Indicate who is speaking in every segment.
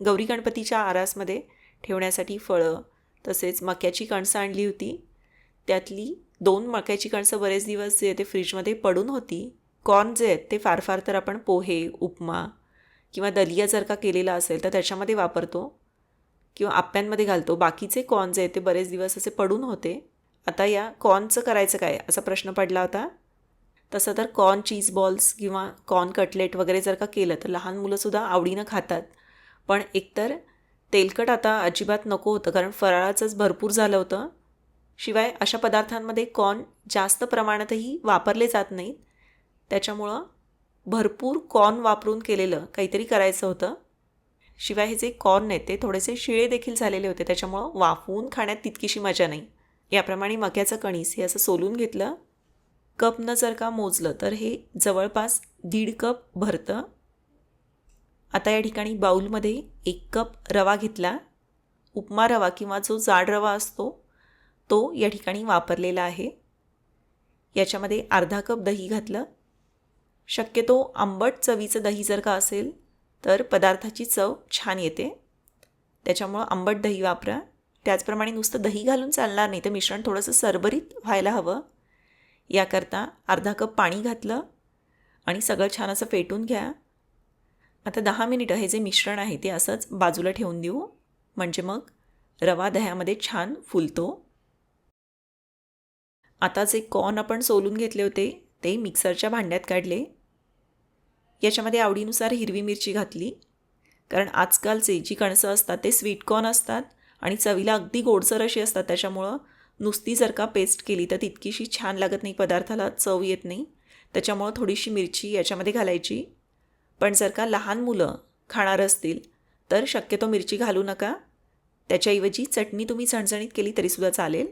Speaker 1: गौरी गणपतीच्या आरासमध्ये ठेवण्यासाठी फळं तसेच मक्याची कणसं आणली होती. त्यातली दोन मक्याची कणसं बरेच दिवस जे ते फ्रीजमध्ये पडून होती. कॉर्न जे आहेत ते फार फार तर आपण पोहे उपमा किंवा दलिया जर का केलेला असेल तर त्याच्यामध्ये वापरतो किंवा आप्यांमध्ये घालतो. बाकीचे कॉर्न जे आहेत ते बरेच दिवस असे पडून होते. आता या कॉर्नचं करायचं काय? असा प्रश्न पडला होता. तसं तर कॉर्न चीज बॉल्स किंवा कॉर्न कटलेट वगैरे जर का केलं तर लहान मुलंसुद्धा आवडीनं खातात. पण एकतर तेलकट आता अजिबात नको होतं कारण फराळाचंच भरपूर झालं होतं. शिवाय अशा पदार्थांमध्ये कॉर्न जास्त प्रमाणातही वापरले जात नाहीत. त्याच्यामुळं भरपूर कॉर्न वापरून केलेलं काहीतरी करायचं होतं. शिवाय हे जे कॉर्न आहेत ते थोडेसे शिळे देखील झालेले होते त्याच्यामुळं वाफवून खाण्यात तितकीशी मजा नाही. याप्रमाणे मक्याचं कणीस हे असं सोलून घेतलं. कपनं जर का मोजलं तर हे जवळपास दीड कप भरतं. आता या ठिकाणी बाऊलमध्ये एक कप रवा घेतला. उपमा रवा किंवा जो जाड रवा असतो तो या ठिकाणी वापरलेला आहे. याच्यामध्ये अर्धा कप दही घातलं. शक्यतो आंबट चवीचं दही जर का असेल तर पदार्थाची चव छान येते. त्याच्यामुळं आंबट दही वापरा. त्याचप्रमाणे नुसतं दही घालून चालणार नाही तर मिश्रण थोडंसं सरभरीत व्हायला हवं. याकरता अर्धा कप पाणी घातलं आणि सगळं छान असं फेटून घ्या. आता दहा मिनिटं हे जे मिश्रण आहे ते असंच बाजूला ठेवून देऊ. म्हणजे मग रवा दह्यामध्ये छान फुलतो. आता जे कॉर्न आपण सोलून घेतले होते ते मिक्सरच्या भांड्यात काढले. याच्यामध्ये आवडीनुसार हिरवी मिरची घातली. कारण आजकालचे जी कणसं असतात ते स्वीट कॉर्न असतात आणि चवीला अगदी गोडसर अशी असतात. त्याच्यामुळं नुसती जर का पेस्ट केली तर तितकीशी छान लागत नाही पदार्थाला चव येत नाही. त्याच्यामुळं थोडीशी मिरची याच्यामध्ये घालायची. पण जर का लहान मुलं खाणार असतील तर शक्यतो मिरची घालू नका. त्याच्याऐवजी चटणी तुम्ही चणचणीत केली तरीसुद्धा चालेल.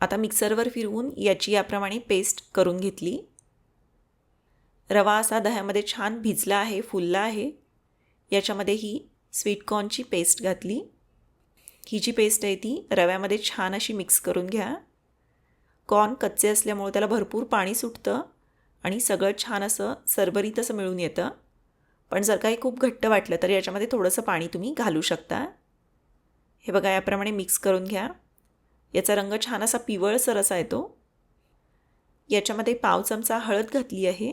Speaker 1: आता मिक्सरवर फिरवून याची याप्रमाणे पेस्ट करून घेतली. रवा असा दह्यामध्ये छान भिजला आहे फुलला आहे. याच्यामध्ये ही स्वीटकॉर्नची पेस्ट घातली. ही जी पेस्ट आहे ती रव्यामध्ये छान अशी मिक्स करून घ्या. कॉर्न कच्चे असल्यामुळे त्याला भरपूर पाणी सुटतं. आणि सगळं छान असं सरभरीत असं मिळून येतं. पण जर काही खूप घट्ट वाटलं तर याच्यामध्ये थोडंसं पाणी तुम्ही घालू शकता. हे बघा याप्रमाणे मिक्स करून घ्या. याचा रंग छान असा पिवळसर असा येतो याच्यामध्ये पाव चमचा हळद घातली आहे.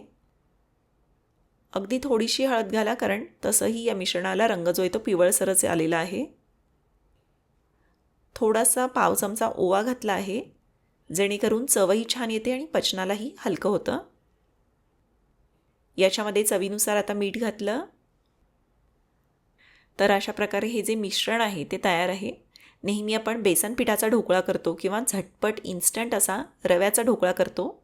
Speaker 1: अगदी थोडीशी हळद घाला कारण तसंही या मिश्रणाला रंग जो आहे तो पिवळसरच आलेला आहे. थोडासा पाव चमचा ओवा घातला आहे जेणेकरून चवही छान येते आणि पचनालाही हलकं होतं. याच्यामध्ये चवीनुसार आता मीठ घातलं. तर अशा प्रकारे हे जे मिश्रण आहे ते तयार आहे. नेहमी आपण बेसन पिठाचा ढोकळा करतो किंवा झटपट इन्स्टंट असा रव्याचा ढोकळा करतो.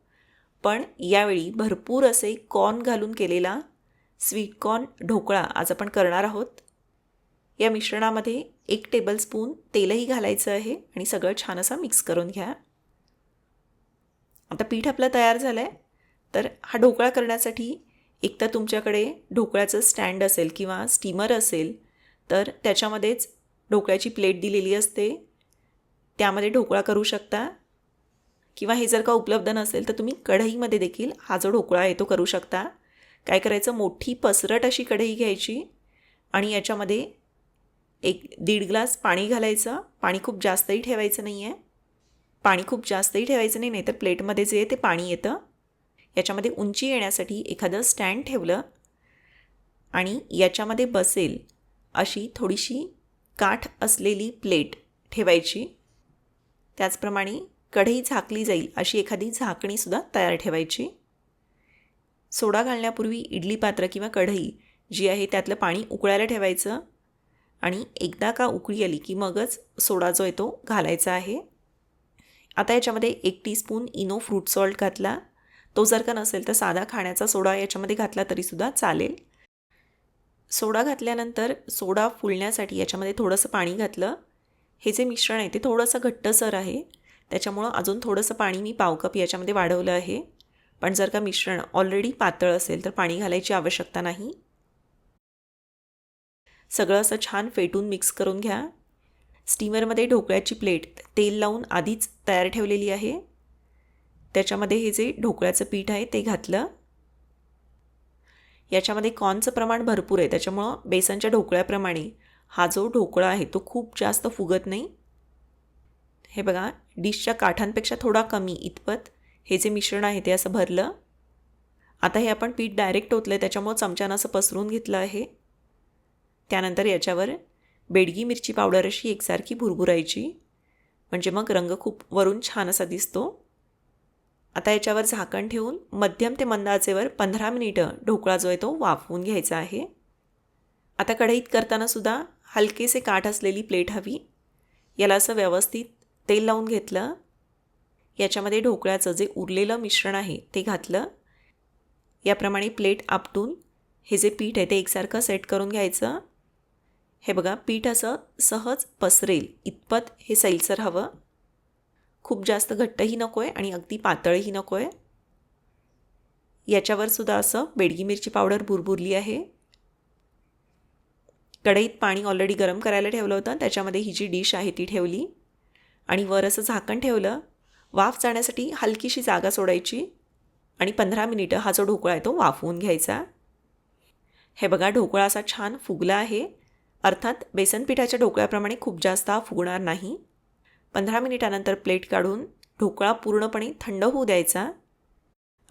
Speaker 1: पण यावेळी भरपूर असे कॉर्न घालून केलेला स्वीट कॉर्न ढोकळा आज आपण करणार आहोत. या मिश्रणामध्ये एक टेबलस्पून तेलही घालायचं आहे आणि सगळं छान असं मिक्स करून घ्या. आता पीठ आपलं तयार झालं आहे तर हा ढोकळा करण्यासाठी एक तर तुमच्याकडे ढोकळ्याचं स्टँड असेल किंवा स्टीमर असेल तर त्याच्यामध्येच ढोकळ्याची प्लेट दिलेली असते. त्यामध्ये ढोकळा करू शकता. किंवा हे जर का उपलब्ध नसेल तर तुम्ही कढईमध्ये देखील हा जो ढोकळा आहे तो करू शकता. काय करायचं? मोठी पसरट अशी कढई घ्यायची आणि याच्यामध्ये एक दीड ग्लास पाणी घालायचं. पाणी खूप जास्तही ठेवायचं नाही आहे पाणी खूप जास्तही ठेवायचं नाही नाही तर प्लेटमध्ये जे ते पाणी येतं. याच्यामध्ये उंची येण्यासाठी एखादं स्टँड ठेवलं आणि याच्यामध्ये बसेल अशी थोडीशी काठ असलेली प्लेट ठेवायची. त्याचप्रमाणे कढई झाकली जाईल अशी एखादी झाकणीसुद्धा तयार ठेवायची. सोडा घालण्यापूर्वी इडली पात्र किंवा कढई जी आहे त्यातलं पाणी उकळायला ठेवायचं आणि एकदा का उकळी आली की मगच सोडा जो आहे तो घालायचा आहे. आता याच्यामध्ये एक टीस्पून इनो फ्रूट सॉल्ट घातला. तो जर का नसेल तर साधा खाण्याचा सोडा याच्यामध्ये घातला तरीसुद्धा चालेल. सोडा घातल्यानंतर सोडा फुलण्यासाठी याच्यामध्ये थोडंसं पाणी घातलं. हे जे मिश्रण आहे ते थोडंसं घट्टसर आहे. त्याच्यामुळं अजून थोडंसं पाणी मी पाव कप याच्यामध्ये वाढवलं आहे. पण जर का मिश्रण ऑलरेडी पातळ असेल तर पाणी घालायची आवश्यकता नाही. सगळं असं छान फेटून मिक्स करून घ्या. स्टीमरमध्ये ढोकळ्याची प्लेट तेल लावून आधीच तयार ठेवलेली आहे. त्याच्यामध्ये हे जे ढोकळ्याचं पीठ आहे ते घातलं. याच्यामध्ये कॉर्नचं प्रमाण भरपूर आहे. त्याच्यामुळं बेसनच्या ढोकळ्याप्रमाणे हा जो ढोकळा आहे तो खूप जास्त फुगत नाही. हे बघा डिशच्या काठांपेक्षा थोडा कमी इतपत हे जे मिश्रण आहे ते असं भरलं. आता हे आपण पीठ डायरेक्ट ओतलं आहे त्याच्यामुळं चमच्यानं असं पसरून घेतलं आहे. त्यानंतर याच्यावर बेडगी मिरची पावडर अशी एकसारखी भुरभुरायची. म्हणजे मग रंग खूप वरून छान असा दिसतो. आता याच्यावर झाकण ठेवून मध्यम ते मंद आचेवर पंधरा मिनिटं ढोकळा जो आहे तो वाफवून घ्यायचा आहे. आता कढईत करतानासुद्धा हलकेसे काठ असलेली प्लेट हवी. याला असं व्यवस्थित तेल लावून घेतलं. याच्यामध्ये ढोकळ्याचं जे उरलेलं मिश्रण आहे ते घातलं. याप्रमाणे प्लेट आपटून हे जे पीठ आहे ते एकसारखं सेट करून घ्यायचं. हे बघा पीठ असं सहज पसरेल. इतपत हे सैलसर हवं. खूप जास्त घट्टही नको आहे आणि अगदी पातळही नको आहे याच्यावर सुद्धा असं बेडगी मिरची पावडर भुरभुरली आहे. कढईत पाणी ऑलरेडी गरम करायला ठेवलं होतं त्याच्यामध्ये ही जी डिश आहे ती ठेवली. आणि वर असं झाकण ठेवलं. वाफ जाण्यासाठी हलकीशी जागा सोडायची आणि पंधरा मिनिटं हा जो ढोकळा आहे तो वाफवून घ्यायचा. हे बघा ढोकळा असा छान फुगला आहे. अर्थात बेसनपिठाच्या ढोकळ्याप्रमाणे खूप जास्त हा फुगणार नाही. पंधरा मिनिटानंतर प्लेट काढून ढोकळा पूर्णपणे थंड होऊ द्यायचा.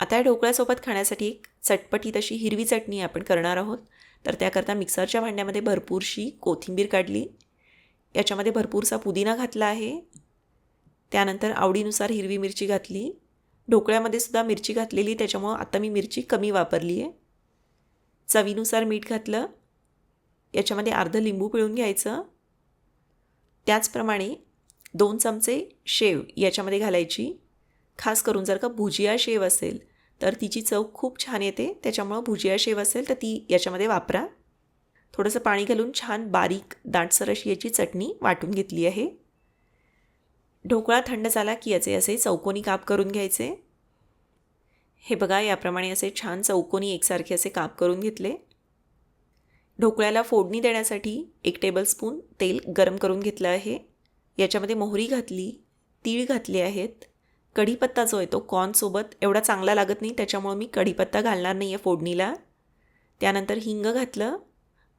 Speaker 1: आता या ढोकळ्यासोबत खाण्यासाठी एक चटपटीत अशी हिरवी चटणी आपण करणार आहोत. तर त्याकरता मिक्सरच्या भांड्यामध्ये भरपूरशी कोथिंबीर काढली. याच्यामध्ये भरपूरसा पुदिना घातला आहे. त्यानंतर आवडीनुसार हिरवी मिरची घातली. ढोकळ्यामध्ये सुद्धा मिरची घातलेली त्याच्यामुळं आता मी मिरची कमी वापरली आहे चवीनुसार मीठ घातलं. याच्यामध्ये अर्धं लिंबू पिळून घ्यायचं. त्याचप्रमाणे दोन चमचे शेव याच्यामध्ये घालायची. खास करून जर का भुजिया शेव असेल तर तिची चव खूप छान येते. त्याच्यामुळं भुजिया शेव असेल तर ती याच्यामध्ये वापरा. थोडंसं पाणी घालून छान बारीक दाटसर अशी याची चटणी वाटून घेतली आहे. ढोकळा थंड झाला की याचे असे चौकोनी काप करून घ्यायचे. हे बघा याप्रमाणे असे छान चौकोनी एकसारखे असे काप करून घेतले. ढोकळ्याला फोडणी देण्यासाठी एक टेबलस्पून तेल गरम करून घेतलं आहे. याच्यामध्ये मोहरी घातली तीळ घातले आहेत. कढीपत्ता जो आहे तो कॉर्नसोबत एवढा चांगला लागत नाही त्याच्यामुळं मी कढीपत्ता घालणार नाही आहे फोडणीला. त्यानंतर हिंग घातलं.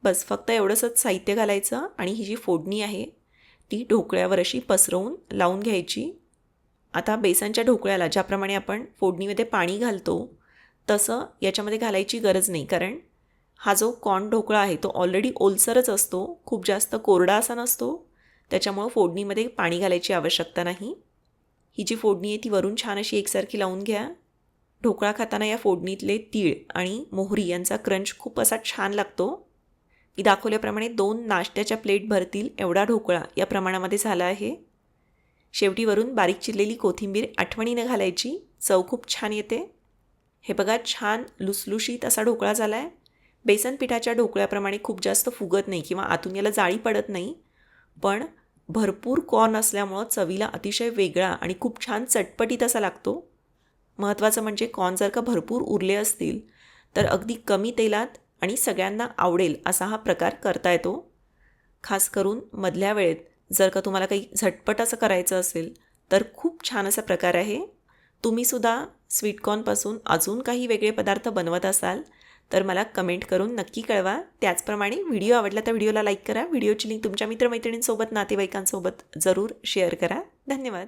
Speaker 1: बस फक्त एवढंसंच साहित्य घालायचं आणि ही जी फोडणी आहे ती ढोकळ्यावर अशी पसरवून लावून घ्यायची. आता बेसनच्या ढोकळ्याला ज्याप्रमाणे आपण फोडणीमध्ये पाणी घालतो तसं याच्यामध्ये घालायची गरज नाही कारण हा जो कॉर्न ढोकळा आहे तो ऑलरेडी ओलसरच असतो खूप जास्त कोरडा असा नसतो. त्याच्यामुळं फोडणीमध्ये पाणी घालायची आवश्यकता नाही. ही जी फोडणी आहे ती वरून छान अशी एकसारखी लावून घ्या. ढोकळा खाताना या फोडणीतले तीळ आणि मोहरी यांचा क्रंच खूप असा छान लागतो. मी दाखवल्याप्रमाणे दोन नाश्त्याच्या प्लेट भरतील एवढा ढोकळा या प्रमाणामध्ये झाला आहे. शेवटी वरून बारीक चिरलेली कोथिंबीर आठवणीनं घालायची. चव खूप छान येते. हे बघा छान लुसलुशीत असा ढोकळा झाला आहे बेसन पिठाच्या ढोकळ्याप्रमाणे खूप जास्त फुगत नाही किंवा आतून याला जाळी पडत नाही. पण भरपूर कॉर्न असल्यामुळं चवीला अतिशय वेगळा आणि खूप छान चटपटीत असा लागतो. महत्त्वाचं म्हणजे कॉर्न जर का भरपूर उरले असतील तर अगदी कमी तेलात आणि सगळ्यांना आवडेल असा हा प्रकार करता येतो. खास करून मधल्या वेळेत जर का तुम्हाला काही झटपट असं करायचं असेल तर खूप छान असा प्रकार आहे. तुम्हीसुद्धा स्वीटकॉर्नपासून अजून काही वेगळे पदार्थ बनवत असाल तर मला कमेंट करून नक्की कळवा. त्याचप्रमाणे व्हिडिओ आवडला तर व्हिडिओला लाईक करा. व्हिडिओची लिंक तुमच्या मित्रमैत्रिणींसोबत नातेवाईकांसोबत जरूर शेअर करा. धन्यवाद.